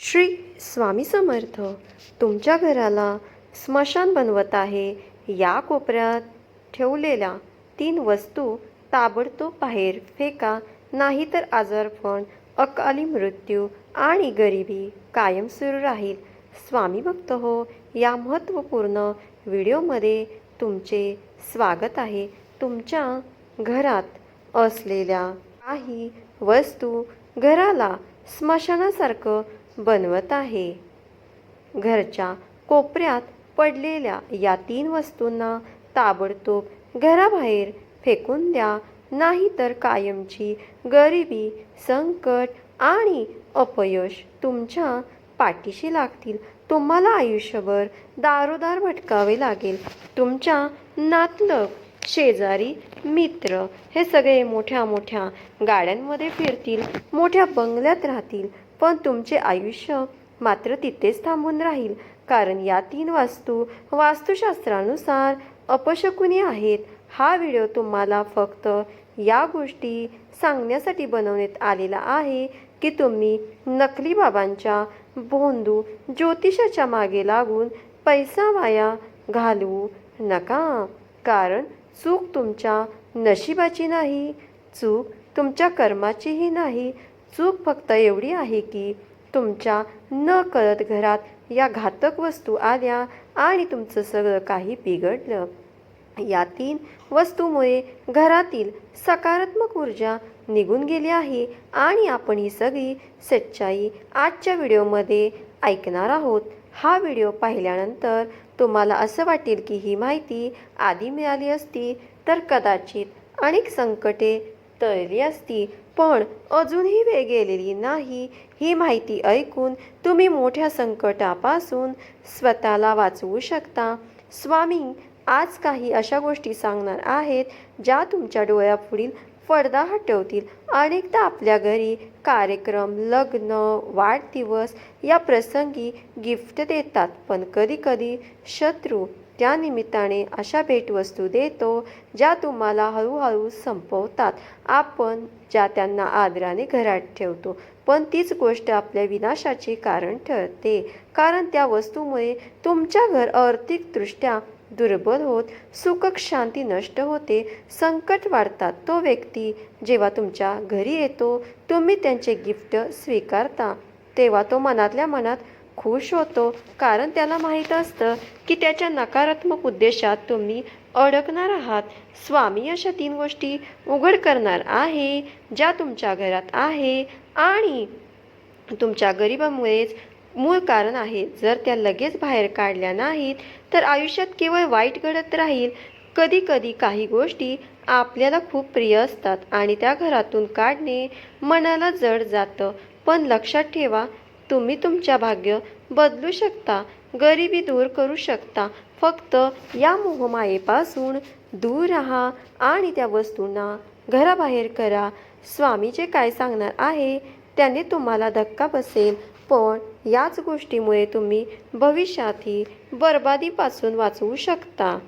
श्री स्वामी समर्थ तुमच्या घराला स्मशान बनवत आहे. या कोपऱ्यात ठेवलेल्या तीन वस्तू ताबडतोब बाहेर फेका नाहीतर आजारपण अकाली मृत्यू आणि गरिबी कायम सुरू राहील. स्वामी भक्त हो या महत्त्वपूर्ण व्हिडिओमध्ये तुमचे स्वागत आहे. तुमच्या घरात असलेल्या काही वस्तू घराला स्मशानासारखं बनवत आहे. घरच्या कोपऱ्यात पडलेल्या या तीन वस्तूंना ताबडतोब घराबाहेर फेकून द्या नाहीतर कायमची गरिबी संकट आणि अपयश तुमच्या पाठीशी लागतील. तुम्हाला आयुष्यभर दारोदार भटकावे लागेल. तुमच्या नातलग शेजारी मित्र हे सगळे मोठ्या मोठ्या गाड्यांमध्ये फिरतील मोठ्या बंगल्यात राहतील पण तुमचे आयुष्य मात्र तिथेच थांबून राहील. कारण या तीन वास्तू वास्तुशास्त्रानुसार अपशकुनी आहेत. हा व्हिडिओ तुम्हाला फक्त या गोष्टी सांगण्यासाठी बनवण्यात आलेला आहे की तुम्ही नकली बाबांच्या भोंदू ज्योतिषाच्या मागे लागून पैसा वाया घालवू नका. कारण चूक तुमच्या नशिबाची नाही चूक तुमच्या कर्माचीही नाही चूक फक्त एवढी आहे की तुमच्या न कळत घरात या घातक वस्तू आल्या आणि तुमचं सगळं काही बिघडलं. या तीन वस्तूमुळे घरातील सकारात्मक ऊर्जा निघून गेली आहे आणि आपण ही सगळी सच्चाई आजच्या व्हिडिओमध्ये ऐकणार आहोत. हा व्हिडिओ पाहिल्यानंतर तुम्हाला असं वाटेल की ही माहिती आधी मिळाली असती तर कदाचित अनेक संकटे टळली असती. पण अजूनही वेळ गेलेली नाही ही माहिती ऐकून तुम्ही मोठ्या संकटापासून स्वतःला वाचवू शकता. स्वामी आज काही अशा गोष्टी सांगणार आहेत ज्या तुमच्या डोळ्यापुढील पडदा हटवतील. अनेकदा आपल्या घरी कार्यक्रम लग्न वाढदिवस या प्रसंगी गिफ्ट देतात पण कधीकधी शत्रू त्या निमित्ताने अशा भेटवस्तू देतो ज्या तुम्हाला हळूहळू संपवतात. आपण ज्या त्यांना आदराने घरात ठेवतो पण तीच गोष्ट आपल्या विनाशाचे कारण ठरते. कारण त्या वस्तूमुळे तुमच्या घर आर्थिकदृष्ट्या दुर्बल होत सुखक शांती नष्ट होते संकट वाढतात. तो व्यक्ती जेव्हा तुमच्या घरी येतो तुम्ही त्यांचे गिफ्ट स्वीकारता तेव्हा तो मनातल्या मनात खुश होतो. कारण त्याला माहीत असतं की त्याच्या नकारात्मक उद्देशात तुम्ही अडकणार आहात. स्वामी अशा तीन गोष्टी उघड करणार आहे ज्या तुमच्या घरात आहे आणि तुमच्या गरिबामुळेच मूळ कारण आहे. जर त्या लगेच बाहेर काढल्या नाहीत तर आयुष्यात केवळ वाईट घडत राहील. कधी कधी काही गोष्टी आपल्याला खूप प्रिय असतात आणि त्या घरातून काढणे मनाला जड जातं. पण लक्षात ठेवा तुम्ही तुमच्या भाग्य बदलू शकता गरिबी दूर करू शकता. फक्त या मोहमायेपासून दूर राहा आणि त्या वस्तूंना घराबाहेर करा. स्वामी जे काय सांगणार आहे त्याने तुम्हाला धक्का बसेल पण याच गोष्टीमुळे तुम्ही भविष्यातही बरबादीपासून वाचवू शकता.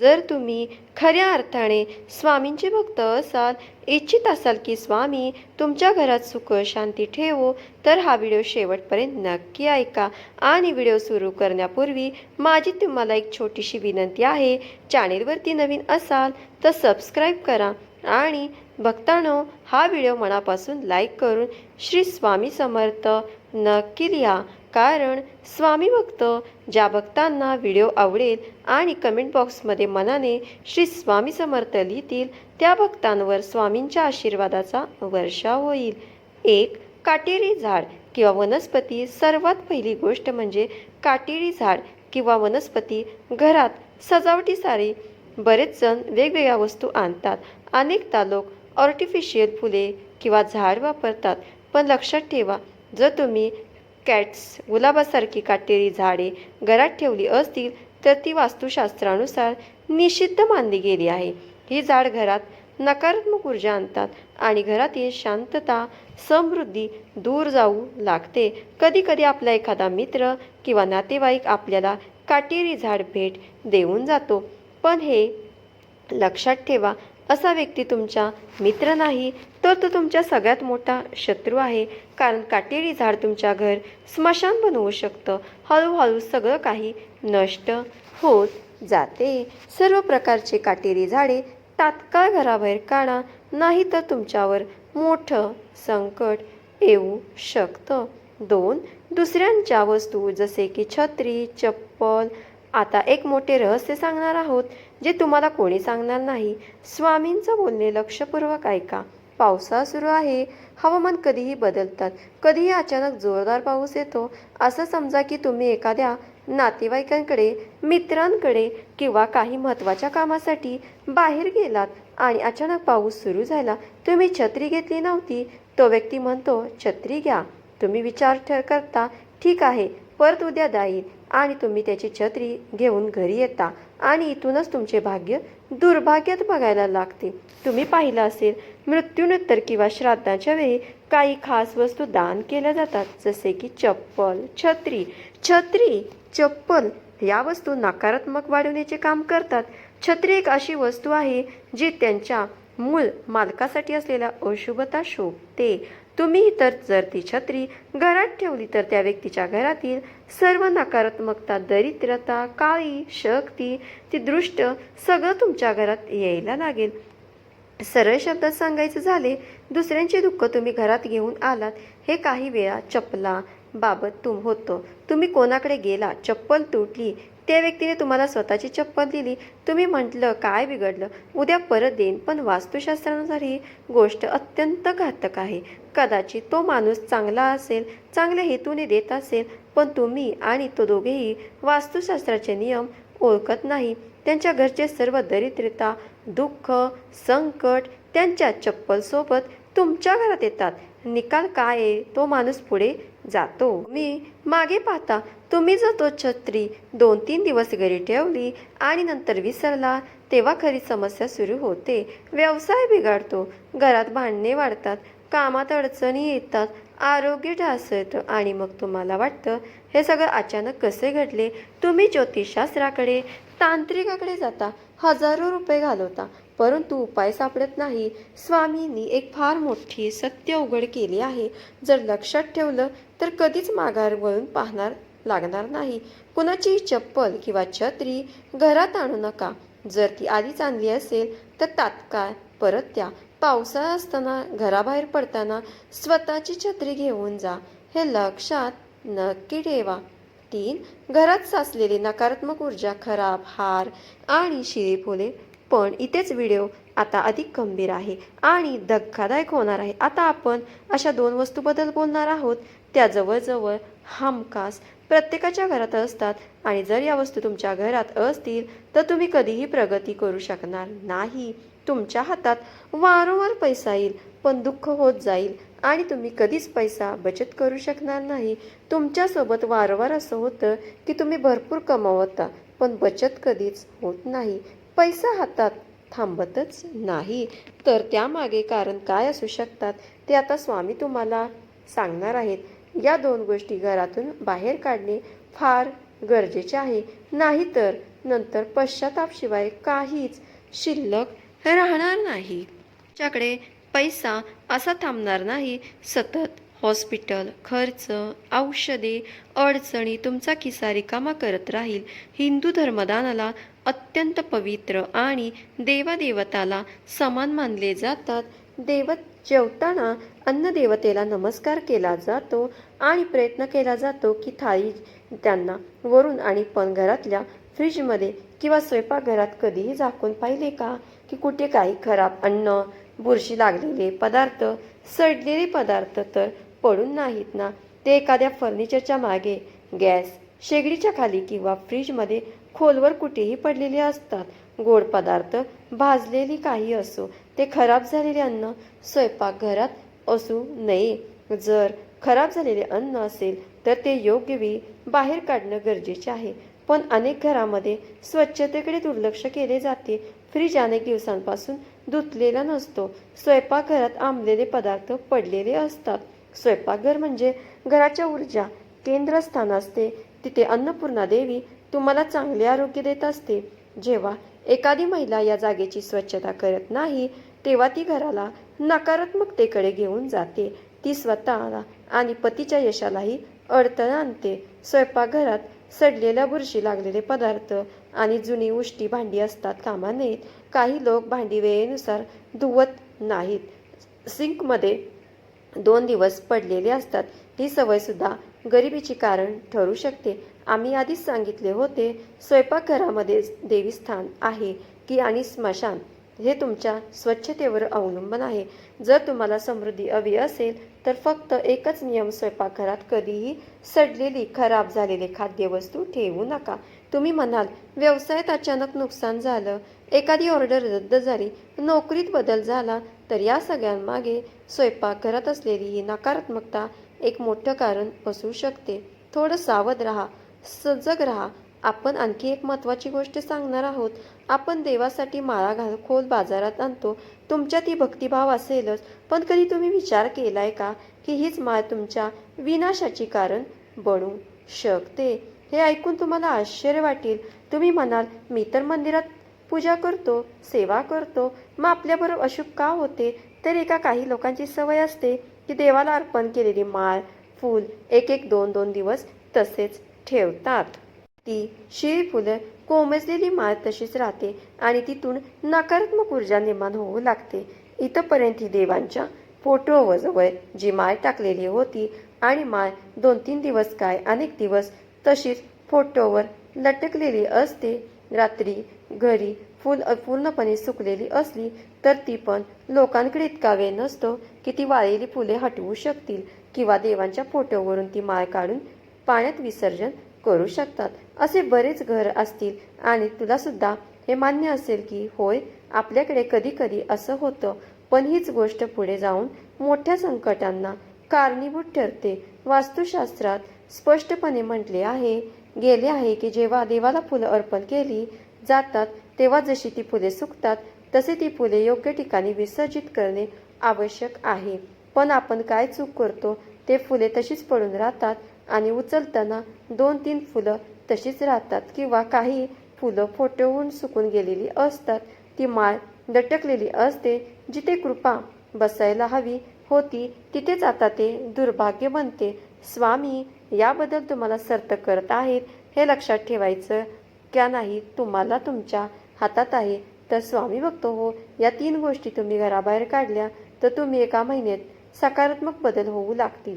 जर तुम्ही खऱ्या अर्थाने स्वामींचे भक्त असाल इच्छित असाल की स्वामी तुमच्या घरात सुख शांती ठेवो तर हा व्हिडिओ शेवटपर्यंत नक्की ऐका आणि व्हिडिओ सुरू करण्यापूर्वी माझी तुम्हाला एक छोटीशी विनंती आहे. चॅनेलवरती नवीन असाल तर सबस्क्राईब करा आणि भक्तांनो हा व्हिडिओ मनापासून लाईक करून श्री स्वामी समर्थ नक्की लिहा. कारण स्वामी भक्त ज्या भक्तांना व्हिडिओ आवडेल आणि कमेंट बॉक्समध्ये मनाने श्री स्वामी समर्थ लिहितील त्या भक्तांवर स्वामींच्या आशीर्वादाचा वर्षा होईल. एक काटेरी झाड किंवा वनस्पती सर्वात पहिली गोष्ट म्हणजे काटेरी झाड किंवा वनस्पती घरात सजावटीसाठी बरेच जण वेगवेगळ्या वस्तू आणतात. अनेकदा लोक आर्टिफिशियल फुले किंवा झाड वापरतात. पण लक्षात ठेवा जर तुम्ही कॅट्स गुलाबासारखी काटेरी झाडे घरात ठेवली असतील तर ती वास्तुशास्त्रानुसार निषिद्ध मानली गेली आहे. ही झाड घरात नकारात्मक ऊर्जा आणतात आणि घरातील शांतता समृद्धी दूर जाऊ लागते. कधीकधी आपला एखादा मित्र किंवा नातेवाईक आपल्याला काटेरी झाड भेट देऊन जातो. पण हे लक्षात ठेवा असा व्यक्ती तुमचा मित्र नाही तर तो तुमच्या सगळ्यात मोठा शत्रू आहे. कारण काटेरी झाड तुमच्या घर स्मशान बनवू शकतं. हळूहळू सगळं काही नष्ट होत जाते. सर्व प्रकारचे काटेरी झाडे तात्काळ घराबाहेर काढा नाही तर तुमच्यावर मोठं संकट येऊ शकतं. दोन दुसऱ्यांच्या वस्तू जसे की छत्री चप्पल आता एक मोठे रहस्य सांगणार आहोत जे तुम्हाला कोणी सांगणार नाही. स्वामींचं बोलणे लक्षपूर्वक ऐका. पावसाळा सुरू आहे. हवामान कधीही बदलतात. कधीही अचानक जोरदार पाऊस येतो. असं समजा की तुम्ही एखाद्या नातेवाईकांकडे मित्रांकडे किंवा काही महत्त्वाच्या कामासाठी बाहेर गेलात आणि अचानक पाऊस सुरू झाला. तुम्ही छत्री घेतली नव्हती. तो व्यक्ती म्हणतो छत्री घ्या. तुम्ही विचार ठर करता ठीक आहे. परत उद्या जाईल. आणि तुम्ही त्याची छत्री घेऊन घरी येता. आणि इथूनच तुमचे भाग्य दुर्भाग्यात बघायला लागते. तुम्ही पाहिलं असेल मृत्यूनंतर किंवा श्राद्धाच्या वेळी काही खास वस्तू दान केल्या जातात. जसे की चप्पल छत्री. छत्री चप्पल या वस्तू नकारात्मक वाढवण्याचे काम करतात. छत्री एक अशी वस्तू आहे जी त्यांच्या मूळ मालकासाठी असलेल्या अशुभता शोभते. तुम्ही तर जर ती छत्री घरात ठेवली तर त्या व्यक्तीच्या घरातील सर्व नकारात्मकता दरिद्रता काळी शक्ती ती दृष्ट सगळं तुमच्या घरात यायला लागेल. सरळ शब्दात सांगायचं झाले दुसऱ्यांचे दुःख तुम्ही घरात घेऊन आलात. हे काही वेळा चपला बाबत तुम होतं. तुम्ही कोणाकडे गेला चप्पल तुटली त्या व्यक्तीने तुम्हाला स्वतःची चप्पल दिली. तुम्ही म्हटलं काय बिघडलं? उद्या परत देईन. पण वास्तुशास्त्रानुसार ही गोष्ट अत्यंत घातक आहे. कदाचित तो माणूस चांगला असेल चांगल्या हेतूने देत असेल पण तुम्ही आणि तो दोघेही वास्तुशास्त्राचे नियम ओळखत नाही. त्यांच्या घरचे सर्व दरिद्रता दुःख संकट त्यांच्या चप्पलसोबत तुमच्या घरात येतात. निकाल काय आहे? तो माणूस पुढे जातो. मी मागे पाहता तुम्ही जर तो छत्री दोन तीन दिवस घरी ठेवली आणि नंतर विसरला तेव्हा खरी समस्या सुरू होते. व्यवसाय बिघडतो. घरात भांडणे वाढतात. कामात अडचणी येतात आरोग्य ढासळतं आणि मग तुम्हाला वाटतं हे सगळं अचानक कसे घडले? तुम्ही ज्योतिषशास्त्राकडे तांत्रिकाकडे जाता हजारो रुपये घालवता परंतु उपाय सापडत नाही. स्वामींनी एक फार मोठी सत्य उघड केली आहे. जर लक्षात ठेवलं तर कधीच माघार वळून पाहणार लागणार नाही. कुणाची चप्पल किंवा छत्री घरात आणू नका. जर ती आधीच आणली असेल तर तात्काळ परत द्या. पावसाळा असताना घराबाहेर पडताना स्वतःची छत्री घेऊन जा. हे लक्षात नक्की ठेवा. तीन घरात साचलेली नकारात्मक ऊर्जा खराब हार आणि शिरी फुले. पण इथेच व्हिडिओ आता अधिक गंभीर आहे आणि धक्कादायक होणार आहे. आता आपण अशा दोन वस्तूबद्दल बोलणार आहोत. त्या जवळजवळ हमखास प्रत्येकाच्या घरात असतात आणि जर या वस्तू तुमच्या घरात असतील तर तुम्ही कधीही प्रगती करू शकणार नाही. तुमच्या हातात वारंवार पैसा येईल पण दुःख होत जाईल आणि तुम्ही कधीच पैसा बचत करू शकणार नाही. तुमच्यासोबत वारंवार असं होतं की तुम्ही भरपूर कमावता पण बचत कधीच होत नाही. पैसा हातात थांबतच नाही. तर त्यामागे कारण काय असू शकतात ते आता स्वामी तुम्हाला सांगणार आहेत. या दोन गोष्टी घरातून बाहेर काढणे फार गरजेचे आहे. नाहीतर नंतर पश्चातापशिवाय काहीच शिल्लक राहणार नाही. तुमच्याकडे पैसा असा थांबणार नाही सतत हॉस्पिटल खर्च औषधे अडचणी तुमचा खिसा रिकामा करत राहील. हिंदू धर्मदानाला अत्यंत पवित्र आणि देवादेवताला समान मानले जातात. देवत जेवताना अन्नदेवतेला नमस्कार केला जातो आणि प्रयत्न केला जातो की थाळी त्यांना वरून आणि पण घरातल्या फ्रीजमध्ये किंवा स्वयंपाकघरात कधीही झाकून पाहिले का? की कुठे काही खराब अन्न बुरशी लागलेले पदार्थ सडलेले पदार्थ तर पडून नाहीत ना. ते एखाद्या फर्निचरच्या मागे गॅस शेगडीच्या खाली किंवा फ्रीजमध्ये खोलवर कुठेही पडलेले असतात. गोड पदार्थ भाजलेली काही असो ते खराब झालेले अन्न स्वयंपाकघरात असू नये. जर खराब झालेले अन्न असेल तर ते योग्य वेळी बाहेर काढणं गरजेचे आहे. पण अनेक घरामध्ये स्वच्छतेकडे दुर्लक्ष केले जाते. फ्रीज अनेक दिवसांपासून धुतलेला नसतो. स्वयंपाकघरात आंबलेले पदार्थ पडलेले असतात. स्वयंपाकघर म्हणजे घराच्या ऊर्जा केंद्रस्थान असते. तिथे अन्नपूर्णा देवी तुम्हाला चांगले आरोग्य देत असते. जेव्हा एखादी महिला या जागेची स्वच्छता करत नाही तेव्हा ती घराला नकारात्मकतेकडे घेऊन जाते. ती स्वतःला आणि पतीच्या यशालाही अडथळा आणते. स्वयंपाकघरात सडलेल्या बुरशी लागलेले पदार्थ आणि जुनी उष्टी भांडी असतात कामा नयेत काही लोक भांडी वेळेनुसार धुवत नाहीत. सिंकमध्ये दोन दिवस पडलेले असतात. ही सवयसुद्धा गरिबीची कारण ठरू शकते. आम्ही आधीच सांगितले होते स्वयंपाकघरामध्ये देवीस्थान आहे की आणि स्मशान. हे तुमच्या स्वच्छतेवर अवलंबून आहे. जर तुम्हाला समृद्धी हवी असेल तर फक्त एकच नियम स्वयंपाकघरात कधीही सडलेली खराब झालेली खाद्यवस्तू ठेवू नका. तुम्ही म्हणाल व्यवसायात अचानक नुकसान झालं एखादी ऑर्डर रद्द झाली नोकरीत बदल झाला तर या सगळ्यांमागे स्वयंपाकघरात असलेली ही नकारात्मकता एक मोठं कारण असू शकते. थोडं सावध राहा सजग राहा आपण आणखी एक महत्त्वाची गोष्ट सांगणार आहोत. आपण देवासाठी माळा घाल खोल बाजारात आणतो. तुमच्यात ही भक्तिभाव असेलच. पण कधी तुम्ही विचार केलाय का की हीच माळ तुमच्या विनाशाची कारण बनू शकते? हे ऐकून तुम्हाला आश्चर्य वाटेल. तुम्ही म्हणाल मी तर मंदिरात पूजा करतो सेवा करतो. मग आपल्याबरोबर अशुभ का होते? तर एका काही लोकांची सवय असते की देवाला अर्पण केलेली माळ फूल एक एक दोन दोन दिवस तसेच ठेवतात. ती शिळी फुलं कोमजलेली माळ तशीच राहते आणि तिथून नकारात्मक ऊर्जा निर्माण होऊ लागते. इथपर्यंत ही देवांच्या फोटोजवळ जी माळ टाकलेली होती आणि माळ दोन तीन दिवस काय अनेक दिवस तशीच फोटोवर लटकलेली असते. रात्री घरी फुल पूर्णपणे सुकलेली असली तर ती पण लोकांकडे इतका वेळ नसतो की ती वाळलेली फुले हटवू शकतील किंवा देवांच्या फोटोवरून ती माळ काढून पाण्यात विसर्जन करू शकतात. असे बरेच घर असतील आणि तुलासुद्धा हे मान्य असेल की होय आपल्याकडे कधी कधी असं होतं पण हीच गोष्ट पुढे जाऊन मोठ्या संकटांना कारणीभूत ठरते. वास्तुशास्त्रात स्पष्टपणे म्हटले आहे गेले आहे की जेव्हा देवाला फुलं अर्पण केली जातात तेव्हा जशी ती फुले सुकतात तसे ती फुले योग्य ठिकाणी विसर्जित करणे आवश्यक आहे. पण आपण काय चूक करतो ते फुले तशीच पडून राहतात आणि उचलताना दोन तीन फुलं तशीच राहतात किंवा काही फुलं फोटोहून सुकून गेलेली असतात. ती माळ लटकलेली असते जिथे कृपा बसायला हवी होती तिथेच आता ते दुर्भाग्य बनते. स्वामी याबद्दल तुम्हाला सर्त करत आहेत हे लक्षात ठेवायचं का नाही? तुम्हाला तुमच्या हातात आहे. तर स्वामी बघतो हो या तीन गोष्टी तुम्ही घराबाहेर काढल्या तर तुम्ही एका महिन्यात सकारात्मक बदल होऊ लागतील.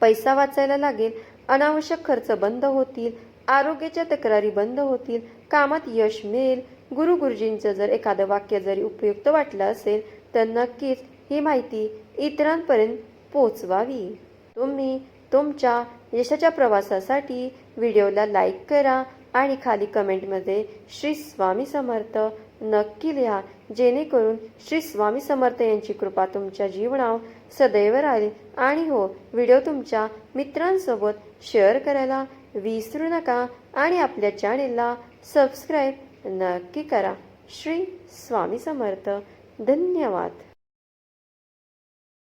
पैसा वाचायला लागेल अनावश्यक खर्च बंद होतील आरोग्याच्या तक्रारी बंद होतील कामात यश मिळेल गुरु गुरुजींचं जर एखादं वाक्य जरी उपयुक्त वाटलं असेल तर नक्कीच ही माहिती इतरांपर्यंत पोचवावी तुम्ही तुमच्या यशाच्या प्रवासासाठी व्हिडिओला लाईक करा आणि खाली कमेंटमध्ये श्री स्वामी समर्थ नक्की लिहा. जेणेकरून श्री स्वामी समर्थ यांची कृपा तुमच्या जीवनावर सदैव राहील. आणि हो व्हिडिओ तुमच्या मित्रांसोबत शेअर करायला विसरू नका. आणि आपल्या चॅनेलला सबस्क्राईब नक्की करा. श्री स्वामी समर्थ. धन्यवाद.